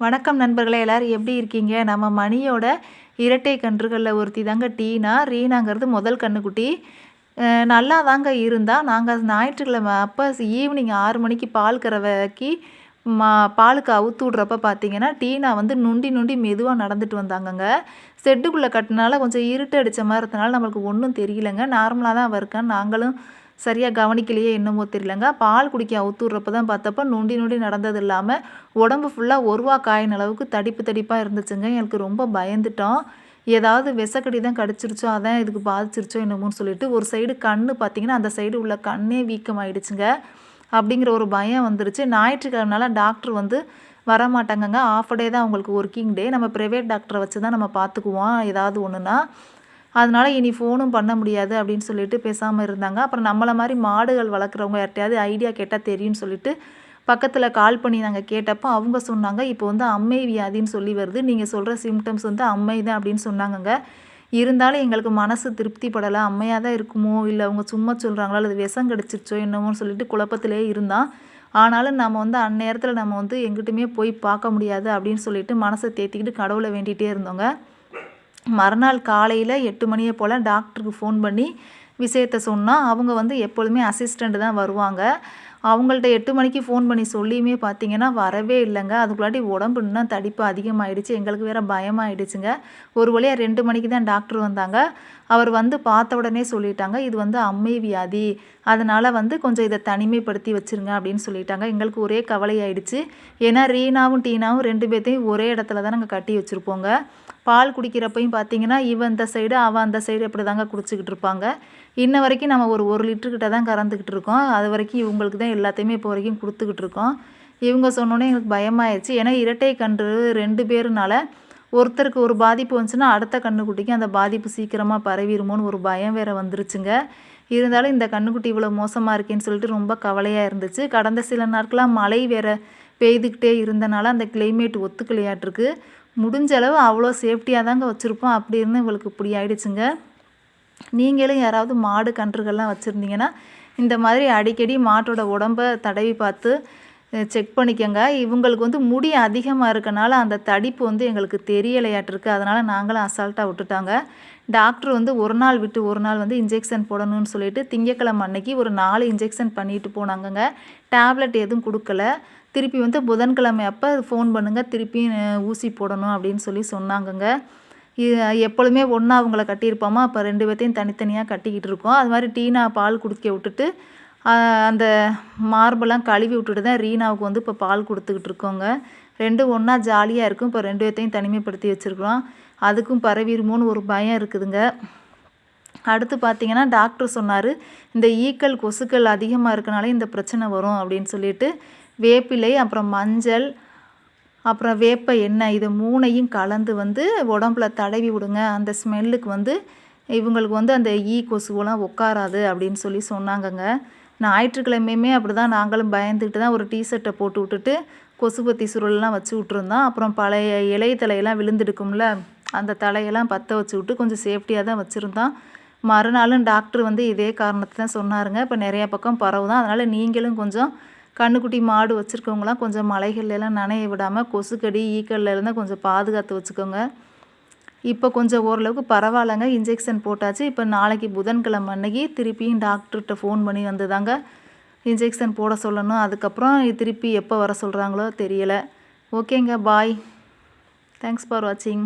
வணக்கம் நண்பர்களே எல்லோரும் எப்படி இருக்கீங்க? நம்ம மணியோட இரட்டை கன்றுகளில் ஒருத்தி தாங்க டீனா. ரீனாங்கிறது முதல் கன்றுக்குட்டி நல்லா தாங்க இருந்தால் நாங்கள் ஞாயிற்றுக்கிழமை அப்போ ஈவினிங் ஆறு மணிக்கு பால் கறவைக்கு மா பாலுக்கு அவுத்து விட்றப்ப பார்த்தீங்கன்னா டீனா வந்து நுண்டி நுண்டி மெதுவாக நடந்துட்டு வந்தாங்கங்க. செட்டுக்குள்ளே கட்டினால கொஞ்சம் இருட்டு அடித்த மாதிரி இருந்தனால நம்மளுக்கு ஒன்றும் தெரியலங்க. நார்மலாக தான் அவ இருக்கான்னு நாங்களும் சரியாக கவனிக்கலையே என்னமோ தெரியலங்க. பால் குடிக்க அவுத்துடுறப்ப தான் பார்த்தப்ப நொண்டி நொண்டி நடந்தது இல்லாமல் உடம்பு ஃபுல்லாக ஒருவா காயின் அளவுக்கு தடிப்பு தடிப்பாக இருந்துச்சுங்க. எனக்கு ரொம்ப பயந்துட்டோம். ஏதாவது விசக்கடி தான் கடிச்சிருச்சோ அதான் இதுக்கு பாதிச்சிருச்சோ என்னமோன்னு சொல்லிட்டு ஒரு சைடு கண் பார்த்திங்கன்னா அந்த சைடு உள்ள கண்ணே வீக்கமாயிடுச்சுங்க. அப்படிங்கிற ஒரு பயம் வந்துருச்சு. ஞாயிற்றுக்கிழமனால டாக்டர் வந்து வரமாட்டாங்கங்க. ஆஃப் டே தான் அவங்களுக்கு ஒர்க்கிங் டே நம்ம ப்ரைவேட் டாக்டரை வச்சு தான் நம்ம பார்த்துக்குவோம். ஏதாவது ஒன்றுனா அதனால் இனி ஃபோனும் பண்ண முடியாது அப்படின்னு சொல்லிட்டு பேசாமல் இருந்தாங்க. அப்புறம் நம்மளை மாதிரி மாடுகள் வளர்க்குறவங்க யார்ட்டையாவது ஐடியா கேட்டால் தெரியும்னு சொல்லிட்டு பக்கத்தில் கால் பண்ணி நாங்கள் கேட்டப்போ அவங்க சொன்னாங்க இப்போ வந்து அம்மை வியாதின்னு சொல்லி வருது. நீங்கள் சொல்கிற சிம்டம்ஸ் வந்து அம்மை தான் அப்படின்னு சொன்னாங்கங்க. இருந்தாலும் எங்களுக்கு மனசு திருப்தி படலை அம்மையாக தான் இருக்குமோ? இல்லை அவங்க சும்மா சொல்கிறாங்களா அல்லது விஷம் கிடச்சிருச்சோ என்னமோன்னு சொல்லிட்டு குழப்பத்திலே இருந்தான். ஆனாலும் நம்ம வந்து அந்நேரத்தில் நம்ம வந்து எங்கிட்டுமே போய் பார்க்க முடியாது அப்படின்னு சொல்லிட்டு மனசை தேத்திக்கிட்டு கடவுளை வேண்டிகிட்டே இருந்தோங்க. மறுநாள் காலையில் எட்டு மணியை போல் டாக்டருக்கு ஃபோன் பண்ணி விஷயத்த சொன்னால் அவங்க வந்து எப்பொழுதுமே அசிஸ்டண்ட் தான் வருவாங்க. அவங்கள்ட்ட எட்டு மணிக்கு ஃபோன் பண்ணி சொல்லியுமே பார்த்தீங்கன்னா வரவே இல்லைங்க. அதுக்குள்ளாட்டி உடம்பு இன்னும் தடிப்பு அதிகமாகிடுச்சு எங்களுக்கு வேறு பயமாகிடுச்சுங்க ஒரு வழியாக ரெண்டு மணிக்கு தான் டாக்டர் வந்தாங்க. அவர் வந்து பார்த்த உடனே சொல்லிட்டாங்க இது வந்து அம்மை வியாதி. அதனால் வந்து கொஞ்சம் இதை தனிமைப்படுத்தி வச்சுருங்க அப்படின்னு சொல்லிட்டாங்க. எங்களுக்கு ஒரே கவலையாயிடுச்சு. ஏன்னா ரீனாவும் டீனாவும் ரெண்டு பேர்த்தையும் ஒரே இடத்துல தான் நாங்கள் கட்டி வச்சுருப்போங்க. பால் குடிக்கிறப்பையும் பார்த்தீங்கன்னா இவன் இந்த சைடு அவன் அந்த சைடு அப்படி தாங்க குடிச்சிக்கிட்டு இருப்பாங்க. இன்ன வரைக்கும் நம்ம ஒரு ஒரு லிட்டருக்கிட்ட தான் கறந்துக்கிட்டு இருக்கோம். அது வரைக்கும் இவங்களுக்கு தான் எல்லாத்தையுமே இப்போ வரைக்கும் கொடுத்துக்கிட்டு இருக்கோம். இவங்க சொன்னோன்னே எங்களுக்கு பயமாயிடுச்சு ஏன்னா இரட்டை கன்று ரெண்டு பேருனால ஒருத்தருக்கு ஒரு பாதிப்பு வந்துச்சுன்னா அடுத்த கண்ணுக்குட்டிக்கு அந்த பாதிப்பு சீக்கிரமாக பரவிடுமோன்னு ஒரு பயம் வேறு வந்துருச்சுங்க. இருந்தாலும் இந்த கண்ணுக்குட்டி இவ்வளோ மோசமாக இருக்கேன்னு சொல்லிட்டு ரொம்ப கவலையாக இருந்துச்சு. கடந்த சில நாட்களாக மழை வேறு பெய்துக்கிட்டே இருந்தனால அந்த கிளைமேட் ஒத்துக்கலையாட்டிருக்கு. முடிஞ்ச அளவு அவ்வளோ சேஃப்டியாக தாங்க வச்சுருப்போம். அப்படி இருந்து இவளுக்கு இப்படி ஆயிடுச்சுங்க. நீங்களும் யாராவது மாடு கன்றுகள்லாம் வச்சுருந்தீங்கன்னா இந்த மாதிரி அடிக்கடி மாட்டோட உடம்பை தடவி பார்த்து செக் பண்ணிக்கோங்க. இவங்களுக்கு வந்து முடி அதிகமாக இருக்கனால அந்த தடிப்பு வந்து எங்களுக்கு தெரியலையாட்டிருக்கு. அதனால் நாங்களும் அசால்ட்டாக விட்டுட்டாங்க. டாக்டர் வந்து ஒரு நாள் விட்டு ஒரு நாள் வந்து இன்ஜெக்ஷன் போடணும்னு சொல்லிட்டு திங்கக்கிழமை அன்னைக்கு ஒரு நாலு இன்ஜெக்ஷன் பண்ணிட்டு போனாங்கங்க. டேப்லெட் எதுவும் கொடுக்கல. திருப்பி வந்து புதன்கிழமை அப்போ ஃபோன் பண்ணுங்கள் திருப்பி ஊசி போடணும் அப்படின்னு சொல்லி சொன்னாங்கங்க. எப்பொழுதுமே ஒன்றா அவங்கள கட்டியிருப்போமா? அப்போ ரெண்டு பேர்த்தையும் தனித்தனியாக கட்டிக்கிட்டு இருக்கோம். அது மாதிரி டீனா பால் குடிக்க விட்டுட்டு அந்த மார்பெல்லாம் கழுவி விட்டுட்டு தான் ரீனாவுக்கு வந்து இப்போ பால் கொடுத்துக்கிட்டு இருக்கோங்க. ரெண்டும் ஒன்றா ஜாலியாக இருக்கும். இப்போ ரெண்டு பேர்த்தையும் தனிமைப்படுத்தி வச்சுருக்குறோம். அதுக்கும் பரவிடுமோன்னு ஒரு பயம் இருக்குதுங்க. அடுத்து பார்த்தீங்கன்னா டாக்டர் சொன்னார் இந்த ஈக்கள் கொசுக்கள் அதிகமாக இருக்கனால இந்த பிரச்சனை வரும் அப்படின்னு சொல்லிட்டு வேப்பிலை அப்புறம் மஞ்சள் அப்புறம் வேப்ப எண்ணெய் இது மூணையும் கலந்து வந்து உடம்புல தடவி விடுங்க. அந்த ஸ்மெல்லுக்கு வந்து இவங்களுக்கு வந்து அந்த ஈ கொசுவெல்லாம் உட்காராது அப்படின்னு சொல்லி சொன்னாங்கங்க. ஞாயிற்றுக்கிழமையுமே அப்படி தான் நாங்களும் பயந்துக்கிட்டு தான் ஒரு டிஷர்ட்டை போட்டு விட்டுட்டு கொசுபத்தி சுருளெலாம் வச்சு விட்ருந்தோம் அப்புறம் பழைய இலை தலையெல்லாம் விழுந்துடுக்கும்ல அந்த தலையெல்லாம் பற்ற வச்சு விட்டு கொஞ்சம் சேஃப்டியாக தான் வச்சுருந்தோம். மறுநாளும் டாக்டர் வந்து இதே காரணத்தை தான் சொன்னாருங்க. இப்போ நிறையா பக்கம் பரவுதான். அதனால் நீங்களும் கொஞ்சம் கண்ணுக்குட்டி மாடு வச்சுருக்கவங்களாம் கொஞ்சம் மலைகள்லாம் நனைய விடாமல் கொசுக்கடி ஈக்கல்லேருந்து கொஞ்சம் பாதுகாத்து வச்சுக்கோங்க. இப்போ கொஞ்சம் ஓரளவுக்கு பரவாயில்லைங்க. இன்ஜெக்ஷன் போட்டாச்சு. இப்போ நாளைக்கு புதன்கிழமை அன்னைக்கு திருப்பியும் டாக்டர்கிட்ட ஃபோன் பண்ணி வந்துதாங்க. இன்ஜெக்ஷன் போட சொல்லணும். அதுக்கப்புறம் திருப்பி எப்போ வர சொல்கிறாங்களோ தெரியலை. ஓகேங்க. பாய் தேங்க்ஸ் ஃபார் வாட்சிங்